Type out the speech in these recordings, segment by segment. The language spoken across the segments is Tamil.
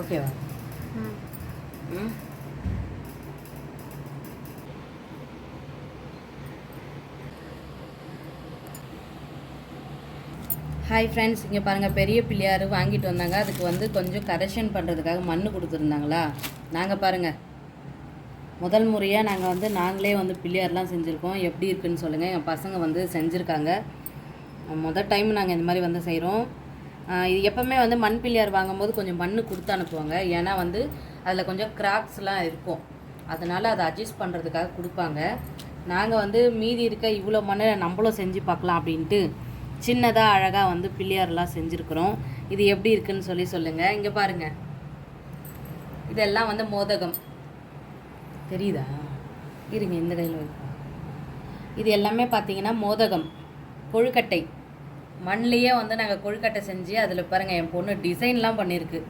ஓகேவா ம் ஹாய் ஃப்ரெண்ட்ஸ் இங்கே பாருங்கள் பெரிய பிள்ளையார் வாங்கிட்டு வந்தாங்க. அதுக்கு வந்து கொஞ்சம் கரெக்ஷன் பண்ணுறதுக்காக மண் கொடுத்துருந்தாங்களா? நாங்கள் பாருங்கள் முதல் முறையாக நாங்கள் வந்து நாங்களே வந்து பிள்ளையார்லாம் செஞ்சுருக்கோம். எப்படி இருக்குன்னு சொல்லுங்கள் எங்கள் பசங்க வந்து செஞ்சுருக்காங்க. முதல் டைம் நாங்கள் இந்த மாதிரி வந்து செய்கிறோம் இது எப்போவுமே வந்து மண் பிள்ளையார் வாங்கும்போது கொஞ்சம் மண் கொடுத்து அனுப்புவாங்க. ஏன்னா வந்து அதில் கொஞ்சம் கிராக்ஸ்லாம் இருக்கும். அதனால் அதை அட்ஜஸ்ட் பண்ணுறதுக்காக கொடுப்பாங்க. நாங்கள் வந்து மீதி இருக்க இவ்வளோ மண்ணை நம்மளும் செஞ்சு பார்க்கலாம் அப்படின்ட்டு சின்னதாக அழகாக வந்து பிள்ளையார்லாம் செஞ்சுருக்குறோம். இது எப்படி இருக்குன்னு சொல்லி சொல்லுங்கள் இங்கே பாருங்கள் இதெல்லாம் வந்து மோதகம். தெரியுதா? இருங்க இந்த கையில் வைப்போம். இது எல்லாமே பார்த்தீங்கன்னா மோதகம். கொழுக்கட்டை. மண்லேயே வந்து நாங்கள் கொழுக்கட்டை செஞ்சு அதில் பாருங்கள் என் பொண்ணு டிசைன்லாம் பண்ணியிருக்கு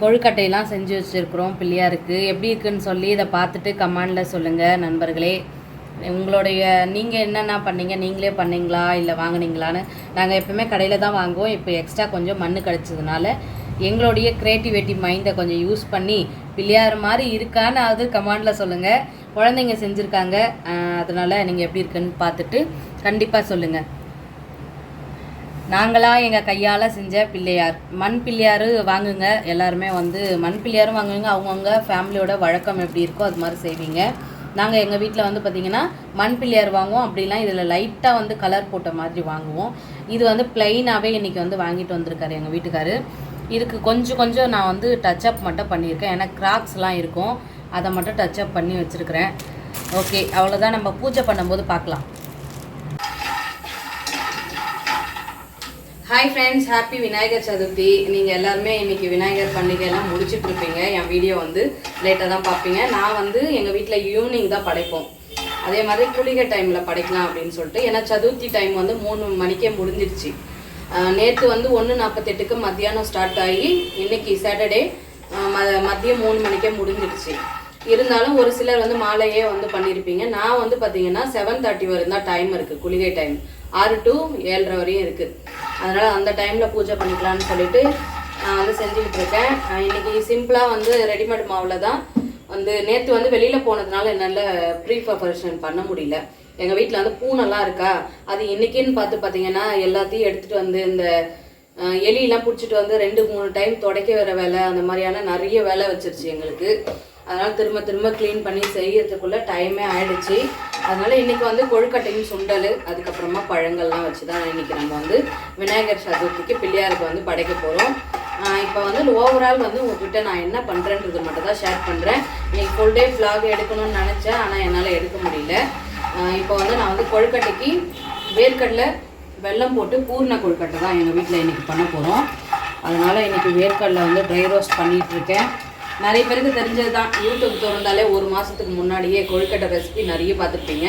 கொழுக்கட்டையெல்லாம் செஞ்சு வச்சுருக்குறோம் பிள்ளையாருக்கு. எப்படி இருக்குன்னு சொல்லி இதை பார்த்துட்டு கமாண்டில் சொல்லுங்கள் நண்பர்களே. உங்களுடைய நீங்கள் என்னென்ன பண்ணீங்க? நீங்களே பண்ணீங்களா? இல்லை வாங்கினீங்களான்னு. நாங்கள் எப்பவுமே கடையில் தான் வாங்குவோம். இப்போ எக்ஸ்ட்ரா கொஞ்சம் மண் கிடச்சதுனால எங்களுடைய க்ரியேட்டிவிட்டி மைண்டை கொஞ்சம் யூஸ் பண்ணி பிள்ளையார் மாதிரி இருக்கான்னு அது கமாண்டில் சொல்லுங்கள் குழந்தைங்க செஞ்சுருக்காங்க. அதனால் நீங்கள் எப்படி இருக்குன்னு பார்த்துட்டு கண்டிப்பாக சொல்லுங்கள் நாங்களாக எங்கள் கையால் செஞ்ச பிள்ளையார். மண் பிள்ளையார் வாங்குங்க. எல்லாருமே வந்து மண் பிள்ளையாரும் வாங்குவீங்க. அவங்கவுங்க ஃபேமிலியோட வழக்கம் எப்படி இருக்கோ அது மாதிரி செய்வீங்க. நாங்கள் எங்கள் வீட்டில் வந்து பார்த்திங்கன்னா மண் பிள்ளையார் வாங்குவோம். அப்படிலாம் இதில் லைட்டாக வந்து கலர் போட்ட மாதிரி வாங்குவோம். இது வந்து ப்ளைனாகவே இன்றைக்கி வந்து வாங்கிட்டு வந்திருக்காரு எங்கள் வீட்டுக்காரு. இதுக்கு கொஞ்சம் கொஞ்சம் நான் வந்து டச்சப் மட்டும் பண்ணியிருக்கேன். ஏன்னா கிராக்ஸ்லாம் இருக்கும். அதை மட்டும் டச்சப் பண்ணி வச்சுருக்கிறேன். ஓகே அவ்வளோதான் நம்ம பூஜை பண்ணும்போது பார்க்கலாம். Hi friends happy Vinayagar Chathurthi நீங்கள் எல்லாருமே இன்றைக்கி விநாயகர் பண்டிகைலாம் முடிச்சுட்ருப்பீங்க என் வீடியோ வந்து லேட்டாக தான் பார்ப்பீங்க. நான் வந்து எங்கள் வீட்டில் ஈவினிங் தான் படைப்போம். அதே மாதிரி குளிகை டைமில் படைக்கலாம் அப்படின்னு சொல்லிட்டு. ஏன்னா சதுர்த்தி டைம் வந்து மூணு மணிக்கே முடிஞ்சிருச்சு. நேற்று வந்து ஒன்று நாற்பத்தெட்டுக்கு மத்தியானம் ஸ்டார்ட் ஆகி இன்னைக்கு சாட்டர்டே ம மதியம் மூணு மணிக்கே முடிஞ்சிருச்சு. இருந்தாலும் ஒரு சிலர் வந்து மாலையே வந்து பண்ணியிருப்பீங்க நான் வந்து பார்த்தீங்கன்னா செவன் தேர்ட்டி வரையும் தான் டைம் இருக்குது குளிகை டைம் ஆறு டு ஏழரை வரையும் இருக்குது அதனால் அந்த டைமில் பூஜை பண்ணிக்கலாம்னு சொல்லிட்டு நான் வந்து செஞ்சுக்கிட்டு இருக்கேன். இன்றைக்கி இன்னைக்கு சிம்பிளாக வந்து ரெடிமேட் மாவில் தான் வந்து நேற்று வந்து வெளியில் போனதுனால என்னால் ப்ரீ ப்ரிப்பரேஷன் பண்ண முடியல. எங்கள் வீட்டில் வந்து பூனெல்லாம் இருக்கா? அது இன்னைக்குன்னு பார்த்து பார்த்தீங்கன்னா எல்லாத்தையும் எடுத்துகிட்டு வந்து இந்த எலியெல்லாம் பிடிச்சிட்டு வந்து ரெண்டு மூணு டைம் துடைக்க வர வேலை அந்த மாதிரியான நிறைய வேலை வச்சிருச்சு எங்களுக்கு. அதனால் திரும்ப திரும்ப க்ளீன் பண்ணி செய்யறதுக்குள்ளே டைமே ஆயிடுச்சு. அதனால இன்னைக்கு வந்து கொழுக்கட்டையும் சுண்டல் அதுக்கப்புறமா பழங்கள்லாம் வச்சு தான் இன்னைக்கு நம்ம வந்து விநாயகர் சதுர்த்திக்கு பிள்ளையாருக்கு வந்து படைக்க போகிறோம் இப்போ வந்து ஓவரால் வந்து உங்ககிட்ட நான் என்ன பண்ணுறேன்றது மட்டும் தான் ஷேர் பண்ணுறேன் இன்னைக்கு ஃபுல் டே vlog எடுக்கணும்னு நினச்சேன் ஆனால் என்னால் எடுக்க முடியல. இப்போ வந்து நான் வந்து கொழுக்கட்டைக்கு வேர்க்கடலை வெல்லம் போட்டு பூர்ண கொழுக்கட்டை தான் எங்கள் வீட்டில் இன்றைக்கி பண்ண போகிறோம் அதனால் இன்னைக்கு வேர்க்கடலை வந்து ட்ரை ரோஸ்ட் பண்ணிகிட்ருக்கேன் நிறைய பேருக்கு தெரிஞ்சது தான் யூடியூப் திறந்தாலே ஒரு மாதத்துக்கு முன்னாடியே கொழுக்கட்டை ரெசிபி நிறைய பார்த்துருப்பீங்க.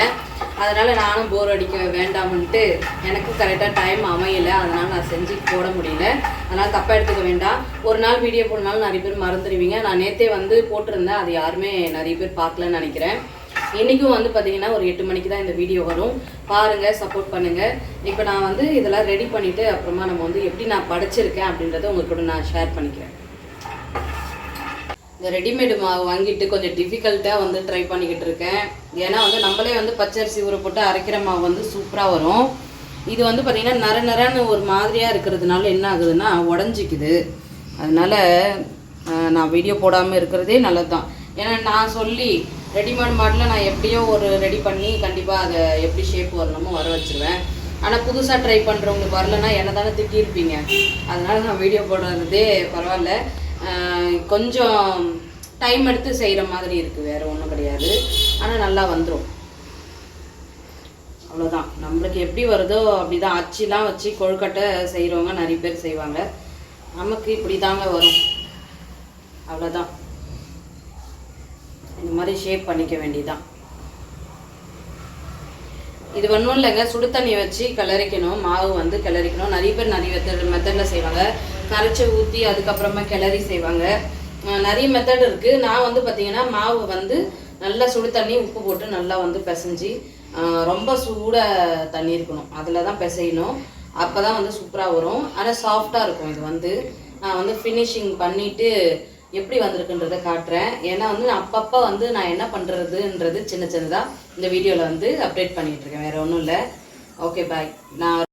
அதனால் நானும் போர் அடிக்க வேண்டாம்ன்ட்டு எனக்கு கரெக்டாக டைம் அமையலை. அதனால் நான் செஞ்சு போட முடியல. அதனால் தப்பாக எடுத்துக்க வேண்டாம். ஒரு நாள் வீடியோ போடனாலும் நிறைய பேர் மறந்துடுவீங்க. நான் நேற்றே வந்து போட்டிருந்தேன். அது யாருமே நிறைய பேர் பார்க்கலன்னு நினைக்கிறேன். இன்றைக்கும் வந்து பார்த்தீங்கன்னா ஒரு எட்டு மணிக்கு தான் இந்த வீடியோ வரும். பாருங்கள் சப்போர்ட் பண்ணுங்கள் இப்போ நான் வந்து இதெல்லாம் ரெடி பண்ணிவிட்டு அப்புறமா நம்ம வந்து எப்படி நான் படைச்சிருக்கேன் அப்படின்றத உங்கள் கூட நான் ஷேர் பண்ணிக்கிறேன். இந்த ரெடிமேடு மாவு வாங்கிட்டு கொஞ்சம் டிஃபிகல்ட்டாக வந்து ட்ரை பண்ணிக்கிட்டு இருக்கேன். ஏன்னா வந்து நம்மளே வந்து பச்சரிசி ஊற போட்டு அரைக்கிற மாவு வந்து சூப்பராக வரும். இது வந்து பார்த்திங்கன்னா நர நரன்னு ஒரு மாதிரியாக இருக்கிறதுனால என்ன ஆகுதுன்னா உடஞ்சிக்குது. அதனால் நான் வீடியோ போடாமல் இருக்கிறதே நல்லது தான் ஏன்னா நான் சொல்லி ரெடிமேட் மாடலில் நான் எப்படியோ ஒரு ரெடி பண்ணி கண்டிப்பாக அதை எப்படி ஷேப் வரணுமோ வர வச்சுருவேன். ஆனால் புதுசாக ட்ரை பண்ணுறவங்களுக்கு வரலன்னா என்ன தானே திட்டியிருப்பீங்க. அதனால் நான் வீடியோ போடுறதே பரவாயில்ல. கொஞ்சம் டைம் எடுத்து செய்கிற மாதிரி இருக்குது வேறு ஒன்றும் கிடையாது. ஆனால் நல்லா வந்துடும் அவ்வளோதான் நம்மளுக்கு எப்படி வருதோ அப்படி தான் அச்சிலாம் வச்சு கொழுக்கட்டை செய்கிறவங்க நிறைய பேர் செய்வாங்க. நமக்கு இப்படி தாங்க வரும். அவ்வளோதான் இந்த மாதிரி ஷேப் பண்ணிக்க வேண்டியதான் இது ஒன்றும் இல்லைங்க. சுடு தண்ணி வச்சு கிளறிக்கணும். மாவு வந்து கிளறிக்கணும். நிறைய பேர் நிறைய மெத்தட் மெத்தடில் செய்வாங்க. கரைச்சி ஊற்றி அதுக்கப்புறமா கிளறி செய்வாங்க. நிறைய மெத்தட் இருக்குது நான் வந்து பார்த்தீங்கன்னா மாவு வந்து நல்லா சுடு தண்ணி உப்பு போட்டு நல்லா வந்து பிசைஞ்சு ரொம்ப சூட தண்ணி இருக்கணும். அதில் தான் பிசையணும். அப்போ தான் வந்து சூப்பராக வரும். ஆனால் சாஃப்டாக இருக்கும் இது வந்து. நான் வந்து ஃபினிஷிங் பண்ணிட்டு எப்படி வந்திருக்குன்றதை காட்டுறேன். ஏன்னா வந்து நான் அப்பப்போ வந்து நான் என்ன பண்ணுறதுன்றது சின்ன சின்னதாக இந்த வீடியோவில் வந்து அப்டேட் பண்ணிகிட்ருக்கேன் இருக்கேன். ஒன்றும் இல்லை. ஓகே பாய் நான்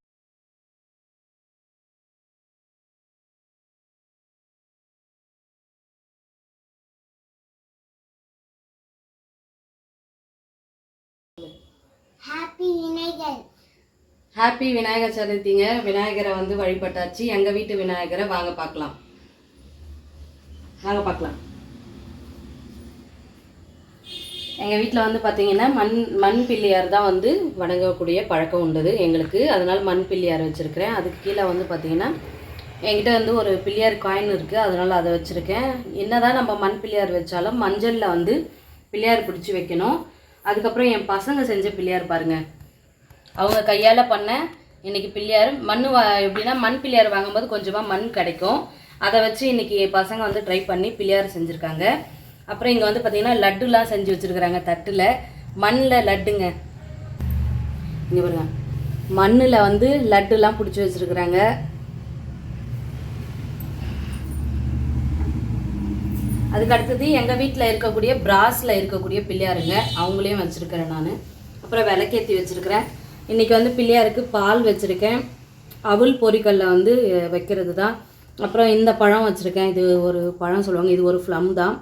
ஹாப்பி விநாயகர் ஹாப்பி விநாயகர் சதுர்த்திங்க. விநாயகரை வந்து வழிபட்டாச்சு. எங்கள் வீட்டு விநாயகரை வாங்க பார்க்கலாம். வாங்க பார்க்கலாம். எங்கள் வீட்டில் வந்து பார்த்தீங்கன்னா மண் மண் பிள்ளையார் தான் வந்து வணங்கக்கூடிய பழக்கம் உண்டது எங்களுக்கு. அதனால் மண் பிள்ளையார் வச்சுருக்கிறேன். அதுக்கு கீழே வந்து பார்த்தீங்கன்னா என்கிட்ட வந்து ஒரு பிள்ளையார் காயின் இருக்குது அதனால் அதை வச்சுருக்கேன். என்னதான் நம்ம மண் பிள்ளையார் வச்சாலும் மஞ்சளில் வந்து பிள்ளையார் பிடிச்சி வைக்கணும். அதுக்கப்புறம் என் பசங்க செஞ்ச பிள்ளையார் பாருங்கள் அவங்க கையால் பண்ண இன்றைக்கி பிள்ளையார் மண் வா எப்படின்னா மண் பிள்ளையார் வாங்கும்போது கொஞ்சமாக மண் கிடைக்கும். அதை வச்சு இன்னைக்கு பசங்க வந்து ட்ரை பண்ணி பிள்ளையார் செஞ்சுருக்காங்க. அப்புறம் இங்கே வந்து பார்த்திங்கன்னா லட்டுலாம் செஞ்சு வச்சுருக்குறாங்க தட்டில். மண்ணில் லட்டுங்க. இங்கே பாருங்க. மண்ணில் வந்து லட்டுலாம் பிடிச்சி வச்சுருக்குறாங்க. அதுக்கு அடுத்தது எங்கள் வீட்டில் இருக்கக்கூடிய பிராஸில் இருக்கக்கூடிய பிள்ளையாருங்க. அவங்களையும் வச்சுருக்கிறேன் நான். அப்புறம் விளக்கேற்றி வச்சுருக்கிறேன். இன்றைக்கி வந்து பிள்ளையாருக்கு பால் வச்சுருக்கேன். அவுள் பொரிக்கல்ல வந்து வைக்கிறது தான் அப்புறம் இந்த பழம் வச்சுருக்கேன். இது ஒரு பழம் சொல்லுவாங்க. இது ஒரு ஃப்ளம் தான்.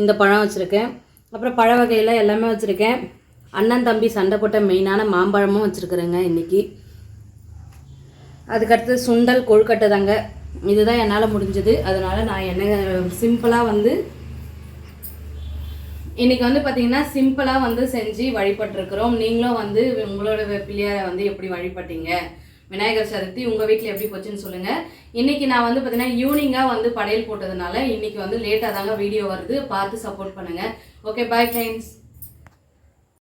இந்த பழம் வச்சுருக்கேன். அப்புறம் பழ வகையில் எல்லாமே வச்சுருக்கேன். அண்ணன் தம்பி சண்டை போட்ட மெயினான மாம்பழமும் வச்சுருக்குறேங்க இன்றைக்கி அதுக்கடுத்து சுண்டல் கொழுக்கட்டை தாங்க. இதுதான் என்னால் முடிஞ்சது. அதனால் நான் என்ன சிம்பிளாக வந்து இன்றைக்கி வந்து பார்த்தீங்கன்னா சிம்பிளாக வந்து செஞ்சு வழிபட்டிருக்கிறோம். நீங்களும் வந்து உங்களோட பிள்ளையாரை வந்து எப்படி வழிபட்டீங்க? விநாயகர் சதுர்த்தி உங்கள் வீட்டில் எப்படி போச்சுன்னு சொல்லுங்கள் இன்றைக்கி நான் வந்து பார்த்தீங்கன்னா ஈவினிங்காக வந்து படையல் போட்டதுனால இன்னைக்கு வந்து லேட்டாக தாங்க வீடியோ வருது. பார்த்து சப்போர்ட் பண்ணுங்கள் ஓகே பாய் ஃப்ரெண்ட்ஸ்